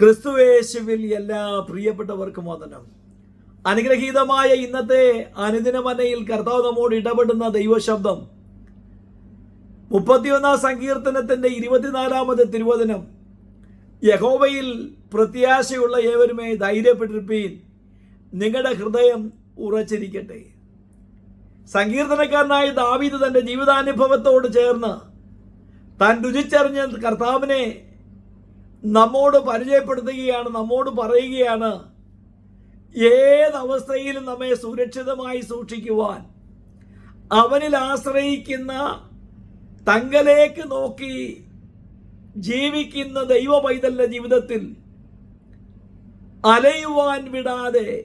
ക്രിസ്തുവേശുവിൽ എല്ലാ പ്രിയപ്പെട്ടവർക്കും വന്ദനം. അനുഗ്രഹീതമായ ഇന്നത്തെ അനുദിനമനയിൽ കർത്താവ് നമ്മോട് ഇടപെടുന്ന ദൈവശബ്ദം. മുപ്പത്തിയൊന്നാം സങ്കീർത്തനത്തിന്റെ ഇരുപത്തിനാലാമത് തിരുവചനം. യഹോവയിൽ പ്രത്യാശയുള്ള ഏവരുമേ ധൈര്യപ്പെട്ടിരിപ്പീൻ. നിങ്ങളുടെ ഹൃദയം ഉറച്ചിരിക്കട്ടെ. സങ്കീർത്തനക്കാരനായ ദാവീദ് തന്റെ ജീവിതാനുഭവത്തോട് ചേർന്ന് താൻ രുചിച്ചറിഞ്ഞ കർത്താവിനെ നമ്മോട് പരിചയപ്പെടുത്തുകയാണ് നമ്മോട് പറയുകയാണ് ഏതവസ്ഥയിലും നമ്മെ സുരക്ഷിതമായി സൂക്ഷിക്കുവാൻ. അവനിൽ ആശ്രയിക്കുന്ന തങ്കലേക്ക് നോക്കി ജീവിക്കുന്ന ദൈവ ജീവിതത്തിൽ അലയുവാൻ വിടാതെ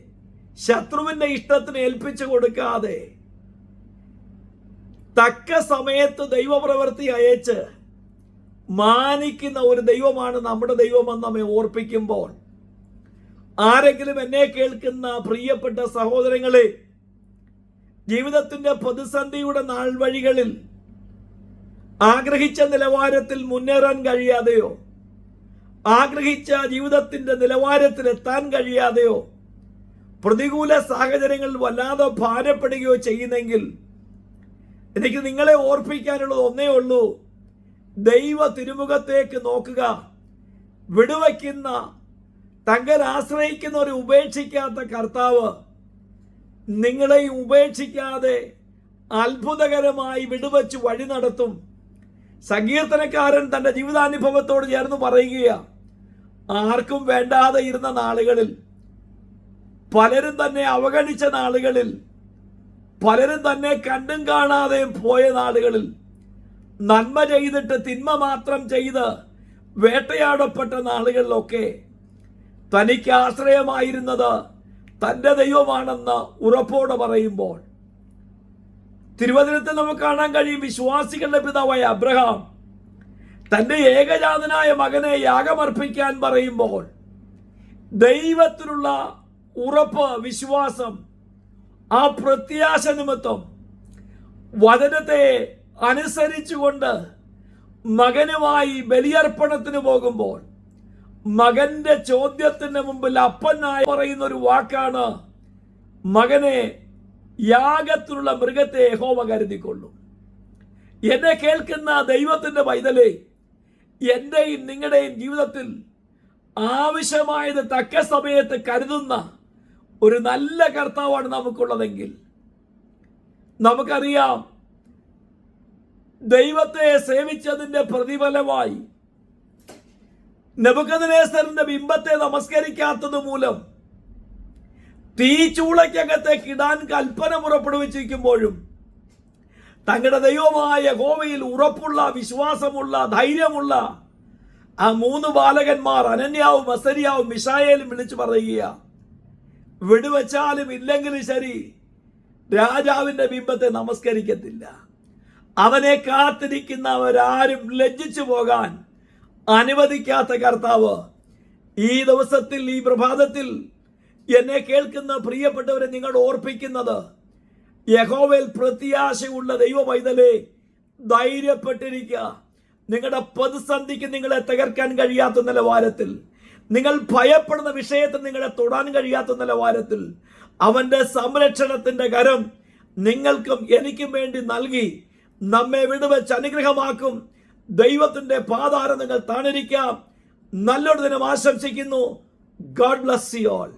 ശത്രുവിന്റെ ഇഷ്ടത്തിന് ഏൽപ്പിച്ചു കൊടുക്കാതെ തക്ക സമയത്ത് ദൈവപ്രവൃത്തി അയച്ച് മാനിക്കുന്ന ഒരു ദൈവമാണ് നമ്മുടെ ദൈവമെന്ന് നമ്മെ ഓർപ്പിക്കുമ്പോൾ ആരെങ്കിലും എന്നെ കേൾക്കുന്ന പ്രിയപ്പെട്ട സഹോദരങ്ങളെ ജീവിതത്തിന്റെ പ്രതിസന്ധിയുടെ നാൾ വഴികളിൽ ആഗ്രഹിച്ച നിലവാരത്തിൽ മുന്നേറാൻ കഴിയാതെയോ ആഗ്രഹിച്ച ജീവിതത്തിന്റെ നിലവാരത്തിൽ എത്താൻ കഴിയാതെയോ പ്രതികൂല സാഹചര്യങ്ങളിൽ വല്ലാതെ ഭാരപ്പെടുകയോ ചെയ്യുന്നെങ്കിൽ എനിക്ക് നിങ്ങളെ ഓർപ്പിക്കാനുള്ളത് ഒന്നേ ഉള്ളൂ. ദൈവ തിരുമുഖത്തേക്ക് നോക്കുക. വിടുവയ്ക്കുന്ന തങ്ങൾ ആശ്രയിക്കുന്ന ഒരു ഉപേക്ഷിക്കാത്ത കർത്താവ് നിങ്ങളെ ഉപേക്ഷിക്കാതെ അത്ഭുതകരമായി വിടുവച്ച് വഴി നടത്തും. സങ്കീർത്തനക്കാരൻ തന്റെ ജീവിതാനുഭവത്തോട് ചേർന്ന് പറയുകയാണ് ആർക്കും വേണ്ടാതെ ഇരുന്ന നാളുകളിൽ പലരും തന്നെ അവഗണിച്ച നാളുകളിൽ പലരും തന്നെ കണ്ടും കാണാതെയും പോയ നാളുകളിൽ നന്മ ചെയ്തിട്ട് തിന്മ മാത്രം ചെയ്ത് വേട്ടയാടപ്പെട്ട നാളുകളിലൊക്കെ തനിക്ക് ആശ്രയമായിരുന്നത് തന്റെ ദൈവമാണെന്ന് ഉറപ്പോടെ പറയുമ്പോൾ. തിരുവചനത്തിൽ നമുക്ക് കാണാൻ കഴിയും വിശ്വാസികളുടെ പിതാവായ അബ്രഹാം തന്റെ ഏകജാതനായ മകനെ യാഗമർപ്പിക്കാൻ പറയുമ്പോൾ ദൈവത്തിലുള്ള ഉറപ്പ് വിശ്വാസം ആ പ്രത്യാശ നിമിത്തം വചനത്തെ അനുസരിച്ചുകൊണ്ട് മകനുമായി ബലിയർപ്പണത്തിന് പോകുമ്പോൾ മകന്റെ ചോദ്യത്തിന് മുമ്പിൽ അപ്പനായി പറയുന്ന ഒരു വാക്കാണ് മകനെ യാഗത്തിനുള്ള മൃഗത്തെ യഹോവ കരുതിക്കൊള്ളും. എന്നെ കേൾക്കുന്ന ദൈവത്തിന്റെ പൈതലേ എന്റെയും നിങ്ങളുടെയും ജീവിതത്തിൽ ആവശ്യമായത് തക്ക സമയത്ത് കരുതുന്ന ഒരു നല്ല കർത്താവാണ് നമുക്കുള്ളതെങ്കിൽ നമുക്കറിയാം ദൈവത്തെ സേവിച്ചതിന്റെ പ്രതിഫലമായി. നെബുക്കദനേസറിന്റെ ബിംബത്തെ നമസ്കരിക്കാത്തത് മൂലം തീ ചൂളയ്ക്കകത്തെ കിടാൻ കൽപ്പന പുറപ്പെടുവിച്ചിരിക്കുമ്പോഴും തങ്ങളുടെ ദൈവമായ ഗോവയിൽ ഉറപ്പുള്ള വിശ്വാസമുള്ള ധൈര്യമുള്ള ആ മൂന്ന് ബാലകന്മാർ അനന്യാവും അസരിയാവും മിഷായേലും വിളിച്ചു പറയുക വെടിവെച്ചാലും ഇല്ലെങ്കിലും ശരി രാജാവിന്റെ ബിംബത്തെ നമസ്കരിക്കത്തില്ല. അവനെ കാത്തിരിക്കുന്നവരാരും ലജ്ജിച്ചു പോകാൻ അനുവദിക്കാത്ത കർത്താവ് ഈ ദിവസത്തിൽ ഈ പ്രഭാതത്തിൽ എന്നെ കേൾക്കുന്ന പ്രിയപ്പെട്ടവരെ നിങ്ങൾ ഓർപ്പിക്കുന്നത് യഹോവൽ പ്രത്യാശയുള്ള ദൈവ പൈതലേ ധൈര്യപ്പെട്ടിരിക്കുക. നിങ്ങളുടെ പ്രതിസന്ധിക്ക് നിങ്ങളെ തകർക്കാൻ കഴിയാത്ത നിലവാരത്തിൽ നിങ്ങൾ ഭയപ്പെടുന്ന വിഷയത്തിൽ നിങ്ങളെ തൊടാൻ കഴിയാത്ത നിലവാരത്തിൽ അവന്റെ സംരക്ഷണത്തിന്റെ കരം നിങ്ങൾക്കും എനിക്കും വേണ്ടി നൽകി. നമ്മെ വിടുവച്ച് അനുഗ്രഹമാക്കും. ദൈവത്തിന്റെ പാതാരം നിങ്ങൾ താണിരിക്കാം. നല്ലൊരു ദിനം ആശംസിക്കുന്നു. God bless you all